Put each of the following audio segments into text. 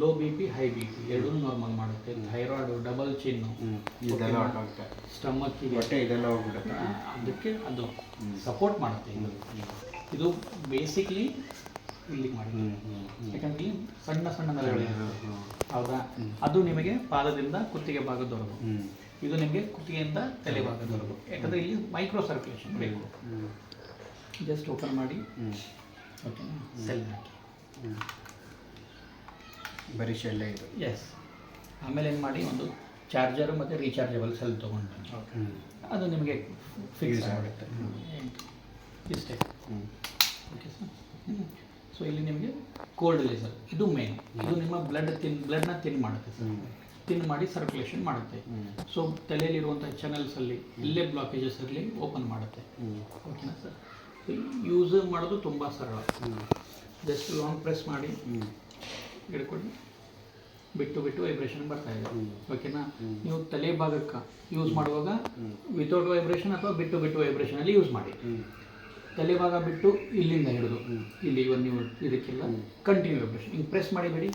Low B P high B P ಎರಡೂ normal ಮಾಡುತ್ತೆ. Thyroid double ಚಿನ್ನು ಸ್ಟಮಕ್ ಇದೆಲ್ಲ ಸ್ಟಮಕ್ಕಿಗೆ ಹೊಟ್ಟೆ ಇದೆಲ್ಲ ಹೋಗ್ಬಿಡುತ್ತೆ. ಅದಕ್ಕೆ ಅದು ಸಪೋರ್ಟ್ ಮಾಡುತ್ತೆ ಇದು. ಇದು ಬೇಸಿಕ್ಲಿ ಇಲ್ಲಿ ಮಾಡಿ ಯಾಕಂದ್ರೆ ಸಣ್ಣ ಸಣ್ಣ ಹೌದಾ? ಅದು ನಿಮಗೆ ಪಾದದಿಂದ ಕುತ್ತಿಗೆ ಭಾಗದವರೆಗೂ ಹ್ಞೂ ಇದು ನಿಮಗೆ ಕುತ್ತಿಗೆಯಿಂದ ತಲೆ ಭಾಗದವರೆಗೂ ಯಾಕಂದರೆ ಇಲ್ಲಿ ಮೈಕ್ರೋ ಸರ್ಕ್ಯುಲೇಷನ್ ಬೇಕು ಜಸ್ಟ್ ಓಪನ್ ಮಾಡಿ. ಓಕೆನಾ ಸೆಲ್ ಹಾಕಿ. ಹ್ಞೂ ಬರೀ ಶೆಲ್ಲೆ ಇದು. ಎಸ್ ಆಮೇಲೆ ಏನು ಮಾಡಿ ಒಂದು ಚಾರ್ಜರು ಮತ್ತು ರೀಚಾರ್ಜಬಲ್ ಸೆಲ್ ತೊಗೊಂಡು ಓಕೆ ಅದು ನಿಮಗೆ ಫಿಕ್ಸ್ ಆಗುತ್ತೆ. ಇಷ್ಟೇ. ಹ್ಞೂ ಓಕೆ ಸರ್ ಸೊ ಇಲ್ಲಿ ನಿಮಗೆ ಕೋಲ್ಡ್ ಲೇಸರ್ ಇದು ಮೇನ್ ಇದು ನಿಮ್ಮ ಬ್ಲಡ್ ತಿನ್ ಬ್ಲಡ್ನ ತಿನ್ ಮಾಡುತ್ತೆ ಸರ್ ತಿನ್ ಮಾಡಿ ಸರ್ಕ್ಯುಲೇಷನ್ ಮಾಡುತ್ತೆ. ಸೊ ತಲೆಯಲ್ಲಿರುವಂಥ ಚಾನಲ್ಸಲ್ಲಿ ಇಲ್ಲೇ ಬ್ಲಾಕೇಜಸ್ ಇರಲಿ ಓಪನ್ ಮಾಡುತ್ತೆ. ಹ್ಞೂ ಓಕೆನಾ ಸರ್ ಯೂಸ್ ಮಾಡೋದು ತುಂಬ ಸರಳ. ಜಸ್ಟ್ ಲಾಂಗ್ ಪ್ರೆಸ್ ಮಾಡಿ. ಹ್ಞೂ ಹಿಡ್ಕೊಂಡು ಬಿಟ್ಟು ಬಿಟ್ಟು ವೈಬ್ರೇಷನ್ ಬರ್ತಾ ಇದೆ. ಓಕೆನಾ ನೀವು ತಲೆ ಭಾಗಕ್ಕೆ ಯೂಸ್ ಮಾಡುವಾಗ. ವಿತೌಟ್ ವೈಬ್ರೇಷನ್ ಅಥವಾ ಬಿಟ್ಟು ಬಿಟ್ಟು ವೈಬ್ರೇಷನಲ್ಲಿ ಯೂಸ್ ಮಾಡಿ. ತಲೆ ಭಾಗ ಬಿಟ್ಟು ಇಲ್ಲಿಂದ ಹಿಡಿದು. ಇಲ್ಲಿ ಒಂದು ನೀವು ಇದಕ್ಕೆಲ್ಲ ಕಂಟಿನ್ಯೂ ವೈಬ್ರೇಷನ್ ಹಿಂಗೆ ಪ್ರೆಸ್ ಮಾಡಿ ಬಿಡಿ.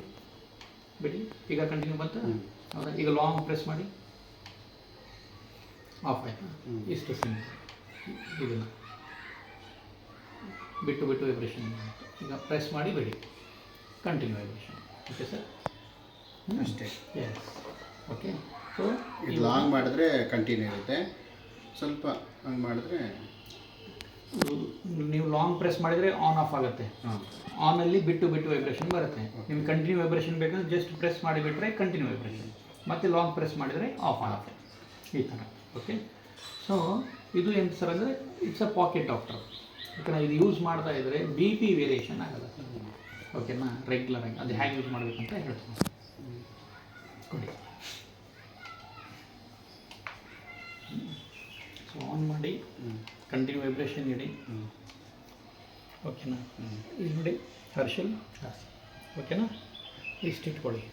ಬಿಡಿ. ಈಗ ಕಂಟಿನ್ಯೂ ಬಂತ. ಹೌದಾ? ಈಗ ಲಾಂಗ್ ಪ್ರೆಸ್ ಮಾಡಿ. ಆಫ್ ಆಯ್ತಾ? ಇಷ್ಟು ಸಿಂಪಲ್ ಇದನ್ನು. ಬಿಟ್ಟು ಬಿಟ್ಟು ವೈಬ್ರೇಷನ್ ಈಗ ಪ್ರೆಸ್ ಮಾಡಿ ಬಿಡಿ. ಕಂಟಿನ್ಯೂ ವೈಬ್ರೇಷನ್ ಓಕೆ ಸರ್ ಅಷ್ಟೇ. ಎಸ್ ಓಕೆ ಸೊ ಇದು ಲಾಂಗ್ ಮಾಡಿದ್ರೆ ಕಂಟಿನ್ಯೂ ಇರುತ್ತೆ. ಸ್ವಲ್ಪ ಹಂಗೆ ಮಾಡಿದ್ರೆ ನೀವು ಲಾಂಗ್ ಪ್ರೆಸ್ ಮಾಡಿದರೆ ಆನ್ ಆಫ್ ಆಗುತ್ತೆ. ಹಾಂ. ಆನಲ್ಲಿ ಬಿಟ್ಟು ಬಿಟ್ಟು ವೈಬ್ರೇಷನ್ ಬರುತ್ತೆ. ನಿಮ್ಗೆ ಕಂಟಿನ್ಯೂ ವೈಬ್ರೇಷನ್ ಬೇಕಂದ್ರೆ ಜಸ್ಟ್ ಪ್ರೆಸ್ ಮಾಡಿಬಿಟ್ರೆ ಕಂಟಿನ್ಯೂ ವೈಬ್ರೇಷನ್ ಮತ್ತು ಲಾಂಗ್ ಪ್ರೆಸ್ ಮಾಡಿದರೆ ಆಫ್ ಆಗುತ್ತೆ. ಈ ಥರ. ಓಕೆ ಸೊ ಇದು ಏನು ಸರ್ ಅಂದರೆ ಇಟ್ಸ್ ಅ ಪಾಕೆಟ್ ಡಾಕ್ಟರ್ ಯಾಕಂದ್ರೆ ಇದು ಯೂಸ್ ಮಾಡ್ತಾ ಇದ್ದರೆ ಬಿ ಪಿ ವೇರಿಯೇಷನ್ ಆಗಲ್ಲ. ಸರ್ ಓಕೆನಾ ರೆಗ್ಯುಲರ್ ಆಗಿ ಅದು ಹೇಗೆ ಯೂಸ್ ಮಾಡಬೇಕಂತ ಹೇಳ್ತೀನಿ. ಕೊಡಿ. ಸೊ ಆನ್ ಮಾಡಿ ಕಂಟಿನ್ಯೂ ವೈಬ್ರೇಷನ್ ಇಡಿ. ಹ್ಞೂ ಓಕೆನಾ ಹ್ಞೂ ಇಲ್ಲಿ ನೋಡಿ ಹರ್ಷಲ್ ಓಕೆನಾ ಇಷ್ಟು ಇಟ್ಕೊಳ್ಳಿ.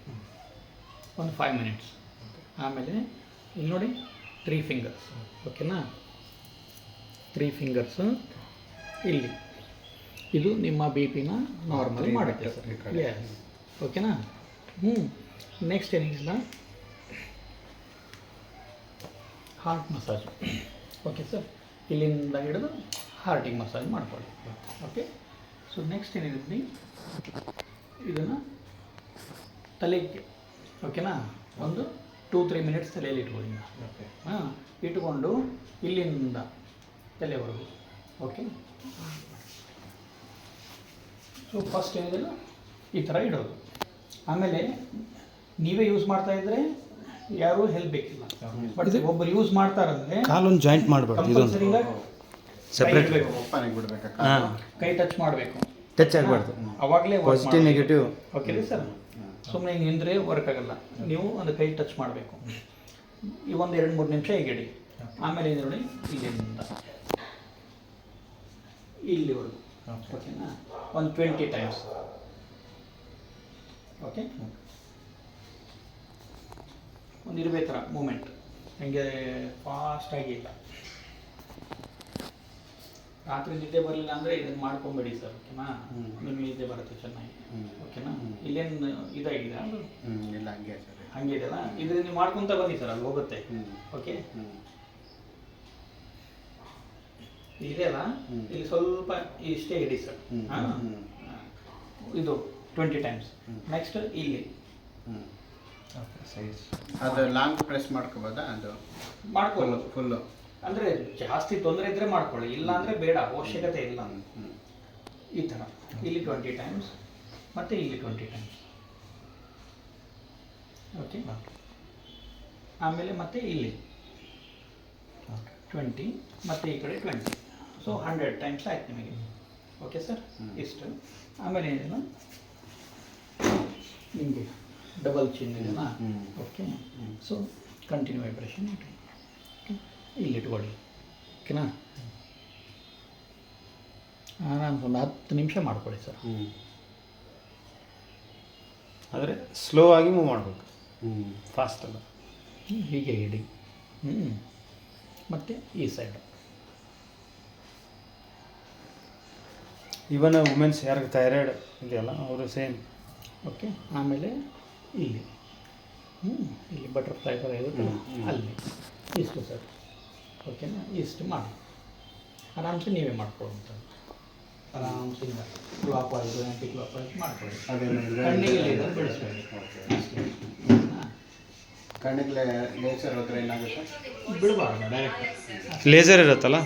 ಒಂದು ಫೈವ್ ಮಿನಿಟ್ಸ್ ಆಮೇಲೆ ಇಲ್ಲಿ ನೋಡಿ ತ್ರೀ ಫಿಂಗರ್ಸ್ ಓಕೆನಾ ತ್ರೀ ಫಿಂಗರ್ಸು ಇಲ್ಲಿ. ಇದು ನಿಮ್ಮ ಬಿ ಪಿನ ನಾರ್ಮಲ್ ಮಾಡುತ್ತೆ ಸರ್ ಎಸ್ ಓಕೆನಾ ಹ್ಞೂ ನೆಕ್ಸ್ಟ್ ಏನಿಲ್ಲ ಹಾರ್ಟ್ ಮಸಾಜ್ ಓಕೆ ಸರ್ ಇಲ್ಲಿಂದ ಹಿಡಿದು ಹಾರ್ಟಿಗೆ ಮಸಾಜ್ ಮಾಡ್ಕೊಳ್ಳಿ. ಓಕೆ ಸೊ ನೆಕ್ಸ್ಟ್ ಏನಿದೆ ಇದನ್ನು ತಲೆಗೆ ಓಕೆನಾ ಒಂದು ಟೂ ತ್ರೀ ಮಿನಿಟ್ಸ್ ತಲೆಯಲ್ಲಿ ಇಟ್ಕೊಳ್ಳಿ ಓಕೆ ಹಾಂ ಇಟ್ಕೊಂಡು ಇಲ್ಲಿಂದ ತಲೆವರೆಗೂ. ಓಕೆ ಸೊ ಫಸ್ಟ್ ಏನಿದೆಲ್ಲ ಈ ಥರ ಇಡೋದು. ಆಮೇಲೆ ನೀವೇ ಯೂಸ್ ಮಾಡ್ತಾ ಇದ್ರೆ ಯಾರು ಹೆಲ್ಪ್ ಬೇಕಿಲ್ಲ. ಬಟ್ ಒಬ್ಬರು ಯೂಸ್ ಮಾಡ್ತಾರಂದ್ರೆ ಕಾಲೊಂದು ಜಾಯಿಂಟ್ ಮಾಡಬಾರ್ದು ಇದೊಂದು. Separate Separate. ಬೇಕು ಓಪನ್ ಆಗಿಬಿಡ್ಬೇಕಾ ಹಾಂ. ಕೈ ಟಚ್ ಮಾಡಬೇಕು. ಟಚ್ ಆಗಬಾರ್ದು. ಅವಾಗಲೇ ಪಾಸಿಟಿವ್ ನೆಗೆಟಿವ್ ಓಕೆ ರೀ ಸರ್ ಸುಮ್ಮನೆ ಹಿಂಗೆ ನಿಂದರೆ ವರ್ಕ್ ಆಗಲ್ಲ. ನೀವು ಒಂದು ಕೈ ಟಚ್ ಮಾಡಬೇಕು. ಈ ಒಂದು ಎರಡು ಮೂರು ನಿಮಿಷ ಹೀಗೆ ಇಡಿ. ಆಮೇಲೆ ಏನು ನೋಡಿ ಇಲ್ಲಿಂದ. ಇಲ್ಲಿವರೆಗೂ. ಓಕೆನಾ ಒಂದು ಟ್ವೆಂಟಿ ಟೈಮ್ಸ್ ಓಕೆ ಒಂದು ಇರಬೇ ಥರ ಮೂಮೆಂಟ್ ಹಂಗೆ ಫಾಸ್ಟಾಗಿ ಇಲ್ಲ. ರಾತ್ರಿ ನಿದ್ದೆ ಬರಲಿಲ್ಲ ಅಂದರೆ ಇದನ್ನು ಮಾಡ್ಕೊಂಬೇಡಿ ಸರ್ ಓಕೆನಾ ನಿಮ್ಮ ನಿಮಗೆ ನಿದ್ದೆ ಬರುತ್ತೆ ಚೆನ್ನಾಗಿ. ಓಕೆನಾ. ಇಲ್ಲೇನು ಇದಾಗಿದೆ? ಇಲ್ಲ ಹಂಗೆ ಸರಿ. ಹಂಗೆ ಇದೆಯಲ್ಲ? ಇದನ್ನ ನೀವು ಮಾಡ್ಕೊಂತ ಬನ್ನಿ ಸರ್ ಅಲ್ಲಿ ಹೋಗುತ್ತೆ. ಹ್ಞೂ ಓಕೆ ಹ್ಞೂ ಇದೆಯಲ್ಲ. ಇಲ್ಲಿ ಸ್ವಲ್ಪ ಇಷ್ಟೇ ಇಡಿ ಸರ್. ಇದು ಟ್ವೆಂಟಿ ಟೈಮ್ಸ್. ನೆಕ್ಸ್ಟ್ ಇಲ್ಲಿ. ಅದು ಲಾಂಗ್ ಪ್ರೆಸ್ ಮಾಡ್ಕೋಬೋದಾ? ಅದು ಮಾಡ್ಕೊಳ್ಳಿ. Full full. ಅಂದರೆ ಜಾಸ್ತಿ ತೊಂದರೆ ಇದ್ದರೆ ಮಾಡ್ಕೊಳ್ಳಿ. ಇಲ್ಲ ಅಂದರೆ ಬೇಡ ಅವಶ್ಯಕತೆ ಇಲ್ಲ. ಈ ಥರ. ಇಲ್ಲಿ ಟ್ವೆಂಟಿ ಟೈಮ್ಸ್ ಮತ್ತು ಇಲ್ಲಿ ಟ್ವೆಂಟಿ ಟೈಮ್ಸ್. ಓಕೆ? ಆಮೇಲೆ ಮತ್ತೆ ಇಲ್ಲಿ. ಟ್ವೆಂಟಿ ಮತ್ತು ಈ ಕಡೆ ಟ್ವೆಂಟಿ. ಸೊ ಹಂಡ್ರೆಡ್ ಟೈಮ್ಸ್ ಆಯ್ತು ನಿಮಗೆ. Okay sir. ಇಷ್ಟು ಆಮೇಲೆ ಏನಿಲ್ಲ ನಿಮಗೆ ಡಬಲ್ ಚಿನ್ ಇದೆಯಲ್ಲ. ಓಕೆ. ಸೊ ಕಂಟಿನ್ಯೂ ವೈಬ್ರೇಷನ್ ಇಟ್ಟು ಇಲ್ಲಿ ಇಟ್ಕೊಳ್ಳಿ. ಓಕೆನಾ ನಾನು ಒಂದು ಹತ್ತು ನಿಮಿಷ ಮಾಡ್ಕೊಳ್ಳಿ ಸರ್ ಹ್ಞೂ ಆದರೆ ಸ್ಲೋ ಆಗಿ ಮೂವ್ ಮಾಡಬೇಕು. ಹ್ಞೂ ಫಾಸ್ಟ್ ಅಲ್ಲ. ಹೀಗೆ ಇಡಿ ಹ್ಞೂ ಮತ್ತು ಈ ಸೈಡ್ ಇವನ್ ವುಮೆನ್ಸ್ ಯಾರಿಗೆ ಥೈರಾಯ್ಡ್ ಇದೆಯಲ್ಲ ಅವರು ಸೇಮ್ ಓಕೆ ಆಮೇಲೆ ಇಲ್ಲಿ. ಹ್ಞೂ ಇಲ್ಲಿ ಬಟರ್ಫ್ಲೈ ಥರ ಇರುತ್ತೆ ಅಲ್ಲಿ ಇಷ್ಟು ಸರ್. ಓಕೆನಾ ಇಷ್ಟು ಮಾಡಿ. ಆರಾಮ್ಸೆ ನೀವೇ ಮಾಡ್ಕೊಡುವಂಥ ಆರಾಮ್ಸೆ ಇಲ್ಲ. ಕ್ಲಾಕ್ ವೈಸ್ ಆ್ಯಂಟಿ ಕ್ಲಾಕ್ ವೈಸ್ ಮಾಡ್ಕೊಳ್ಳಿ? ಕಣ್ಣಿಗೆ ಹಾಂ ಕಣ್ಣಿಗೆ ಲೇಸರ್ ಹೋದ್ರೆ ಏನಾಗುತ್ತೆ? ಬಿಡಬಾರ್ದು ಡೈರೆಕ್ಟ್ ಲೇಸರ್ ಇರುತ್ತಲ್ಲ?